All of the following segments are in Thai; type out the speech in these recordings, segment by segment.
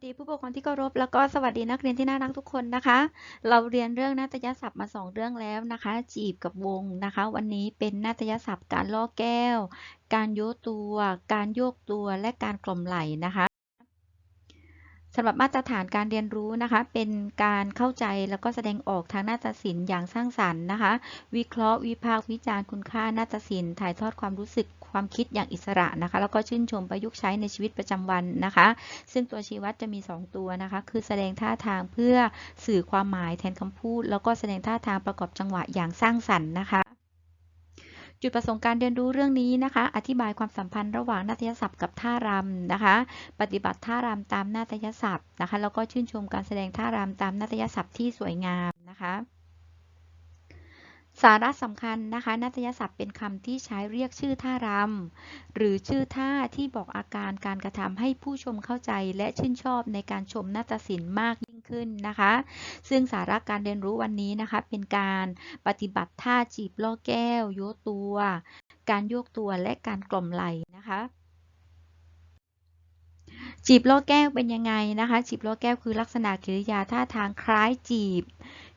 สดีผู้ปกครองที่เคารพแล้วก็สวัสดีนักเรียนที่น่ารักทุกคนนะคะ เราเรียนเรื่องนาฏยศัพท์มาสองเรื่องแล้วนะคะ จีบกับวงนะคะ วันนี้เป็นนาฏยศัพท์การล่อแก้ว การโยกตัว การโยกตัวและการกล่อมไหลนะคะสำหรับมาตรฐานการเรียนรู้นะคะ เป็นการเข้าใจแล้วก็แสดงออกทางนาฏศิลป์อย่างสร้างสรรค์นะคะ วิเคราะห์วิพากษ์วิจารณ์คุณค่านาฏศิลป์ถ่ายทอดความรู้สึก ความคิดอย่างอิสระนะคะ แล้วก็ชื่นชมประยุกต์ใช้ในชีวิตประจำวันนะคะ ซึ่งตัวชี้วัดจะมี 2 ตัวนะคะ คือแสดงท่าทางเพื่อสื่อความหมายแทนคำพูด แล้วก็แสดงท่าทางประกอบจังหวะอย่างสร้างสรรค์นะคะจุดประสงค์การเรียนรู้เรื่องนี้นะคะ อธิบายความสัมพันธ์ระหว่างนาฏยศัพท์กับท่ารำนะคะ ปฏิบัติท่ารำตามนาฏยศัพท์นะคะ แล้วก็ชื่นชมการแสดงท่ารำตามนาฏยศัพท์ที่สวยงามนะคะ สาระสำคัญนะคะนาฏยศัพท์เป็นคำที่ใช้เรียกชื่อท่ารำหรือชื่อท่าที่บอกอาการการกระทำให้ผู้ชมเข้าใจและชื่นชอบในการชมนาฏศิลป์มากยิ่งขึ้นนะคะ ซึ่งสาระการเรียนรู้วันนี้นะคะ เป็นการปฏิบัติท่าจีบล่อแก้วโยกตัว การโยกตัวและการกล่อมไหลนะคะ จีบล่อแก้วเป็นยังไงนะคะ จีบล่อแก้วคือลักษณะกิริยาท่าทางคล้ายจีบ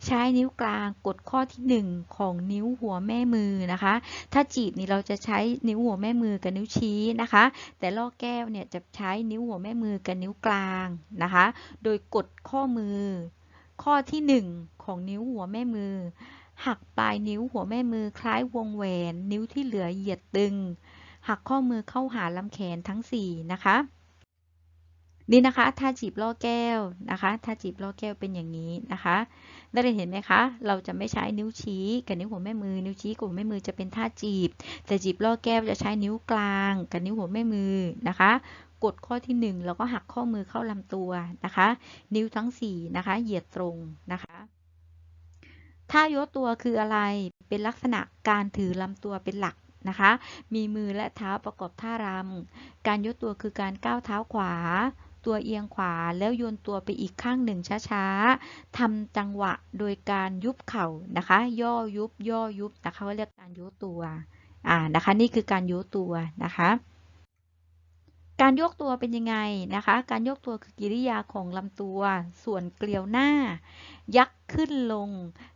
ใช้นิ้วกลางกดข้อที่ 1 ของนิ้วหัวแม่มือนะคะ ถ้าจีบนี่เราจะใช้นิ้วหัวแม่มือกับนิ้วชี้นะคะ แต่ลอกแก้วเนี่ยจะใช้นิ้วหัวแม่มือกับนิ้วกลางนะคะ โดยกดข้อมือ ข้อที่ 1 ของนิ้วหัวแม่มือ หักปลายนิ้วหัวแม่มือคล้ายวงแหวน นิ้วที่เหลือเหยียดตึง หักข้อมือเข้าหาลำแขนทั้ง4นะคะ นี่นะคะท่าจีบล่อแก้วนะคะท่าจีบล่อแก้วเป็นอย่างนี้นะคะนักเรียนเห็นไหมคะ เราจะไม่ใช้นิ้วชี้กับนิ้วหัวแม่มือ นิ้วชี้กับหัวแม่มือจะเป็นท่าจีบ แต่จีบล่อแก้วจะใช้นิ้วกลางกับนิ้วหัวแม่มือนะคะ กดข้อที่ 1 แล้วก็หักข้อมือเข้าลำตัวนะคะ นิ้วทั้ง4นะคะ เหยียดตรงนะคะท่ายกตัวคืออะไร เป็นลักษณะการถือลำตัวเป็นหลักนะคะ มีมือและเท้าประกอบท่ารำ การยกตัวคือการก้าวเท้าขวา ตัวเอียงขวาแล้วโยนตัวไปอีกข้างหนึ่งช้าๆทำจังหวะโดยการยุบเข่านะคะ ย่อยุบย่อยุบนะคะเขาเรียกการโยตัวอ่านะคะนี่คือการโยตัวนะคะการยกตัวเป็นยังไงนะคะ การยกตัวคือกิริยาของลำตัว ส่วนเกลียวหน้า ยักขึ้นลง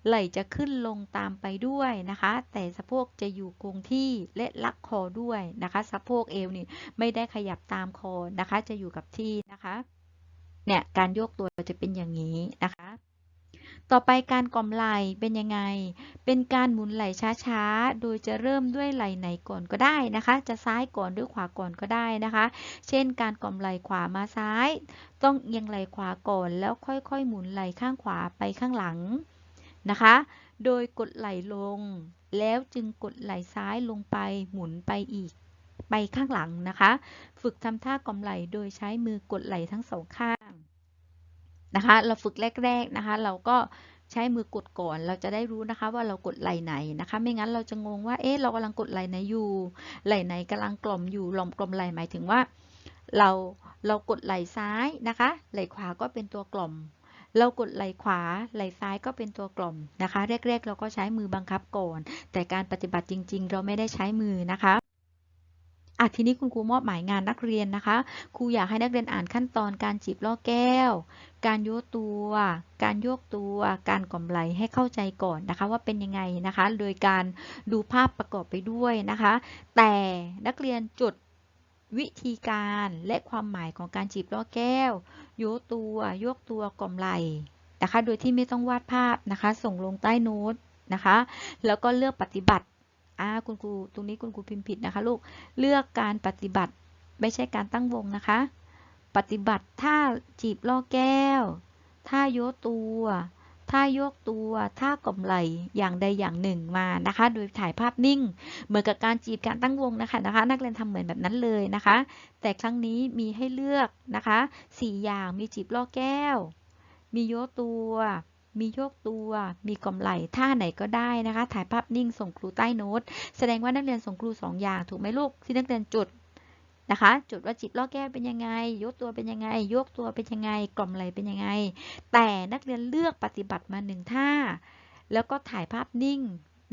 ไหล่จะขึ้นลงตามไปด้วยนะคะ แต่สะโพกจะอยู่คงที่และลักคอด้วยนะคะ สะโพกเอวนี่ไม่ได้ขยับตามคอนะคะ จะอยู่กับที่ นะคะ เนี่ยการโยกตัวจะเป็นอย่างนี้นะคะ ต่อไปการกล่อมไหลเป็นยังไง เป็นการหมุนไหลช้าๆ โดยจะเริ่มด้วยไหลไหนก่อนก็ได้นะคะ จะซ้ายก่อนหรือขวาก่อนก็ได้นะคะ เช่น การกล่อมไหลขวามาซ้าย ต้องเอียงไหลขวาก่อนแล้วค่อยๆ หมุนไหลข้างขวาไปข้างหลังนะคะ โดยกดไหลลง แล้วจึงกดไหลซ้ายลงไปหมุนไปอีก ไปข้างหลังนะคะ ฝึกทำท่ากล่อมไหลโดยใช้มือกดไหลทั้งสองข้างนะคะ เราฝึกแรก ๆนะคะ เราก็ใช้มือกดก่อน เราจะได้รู้นะคะว่าเรากดไหลไหนนะคะ ไม่งั้นเราจะงงว่า เอ๊ะ เรากำลังกดไหลไหนอยู่ ไหลไหนกำลังกล่อมอยู่หลอมกลมไหลหมายถึงว่า เรา เรากดไหลซ้ายนะคะ ไหลขวาก็เป็นตัวกล่อม เรากดไหลขวา ไหลซ้ายก็เป็นตัวกล่อมนะคะ แรก ๆ เราก็ใช้มือบังคับก่อน แต่การปฏิบัติจริง ๆ เราไม่ได้ใช้มือนะคะ อะทีนี้คุณครูมอบหมายงานนักเรียนนะคะ ครูอยากให้นักเรียนอ่านขั้นตอนการจีบล่อแก้ว การโยกตัว การโยกตัว การกล่อมไหลให้เข้าใจก่อนนะคะ ว่าเป็นยังไงนะคะ โดยการดูภาพประกอบไปด้วยนะคะ แต่นักเรียนจดวิธีการและความหมายของการจีบล่อแก้ว โยกตัว โยกตัวกล่อมไหลนะคะ โดยที่ไม่ต้องวาดภาพนะคะ ส่งลงใต้โน้ตนะคะ แล้วก็เลือกปฏิบัติ อ่าคุณครูตรงนี้คุณครูพิมพ์ผิดนะคะลูก เลือกการปฏิบัติไม่ใช่การตั้งวงนะคะ ปฏิบัติท่าจีบล่อแก้ว ท่าโยกตัว ท่ายกตัว ท่ากล่อมไหล อย่างใดอย่างหนึ่งมานะคะ โดยถ่ายภาพนิ่ง เหมือนกับการจีบการตั้งวงนะคะนะคะ นักเรียนทำเหมือนแบบนั้นเลยนะคะ แต่ครั้งนี้มีให้เลือกนะคะ 4 อย่าง มีจีบล่อแก้ว มีโยกตัว มีโยกตัว มีกลมไหลท่าไหนก็ได้นะคะ ถ่ายภาพนิ่งส่งครูใต้โน้ต แสดงว่านักเรียนส่งครู 2 อย่างถูกไหมลูกที่นักเรียนจุดนะคะ จุดว่าจิตล่อแก้วเป็นยังไง ยกตัวเป็นยังไงโยกตัวเป็นยังไง กล่อมไหลเป็นยังไง แต่นักเรียนเลือกปฏิบัติมาหนึ่งท่า แล้วก็ถ่ายภาพนิ่ง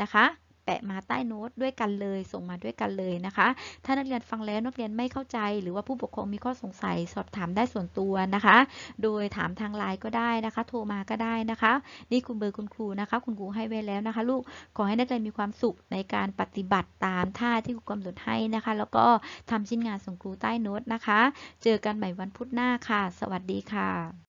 นะคะ แปะมาใต้โน้ตด้วยกันเลย ส่งมาด้วยกันเลยนะคะ ถ้านักเรียนฟังแล้วนักเรียนไม่เข้าใจ หรือว่าผู้ปกครองมีข้อสงสัยสอบถามได้ส่วนตัวนะคะ โดยถามทางไลน์ก็ได้นะคะ โทรมาก็ได้นะคะ นี่คุณเบอร์คุณครูนะคะ คุณครูให้ไว้แล้วนะคะ ลูกขอให้นักเรียนมีความสุขในการปฏิบัติตามท่าที่ครูกำหนดให้นะคะ แล้วก็ทำชิ้นงานส่งครูใต้โน้ตนะคะ เจอกันใหม่วันพุธหน้าค่ะ สวัสดีค่ะ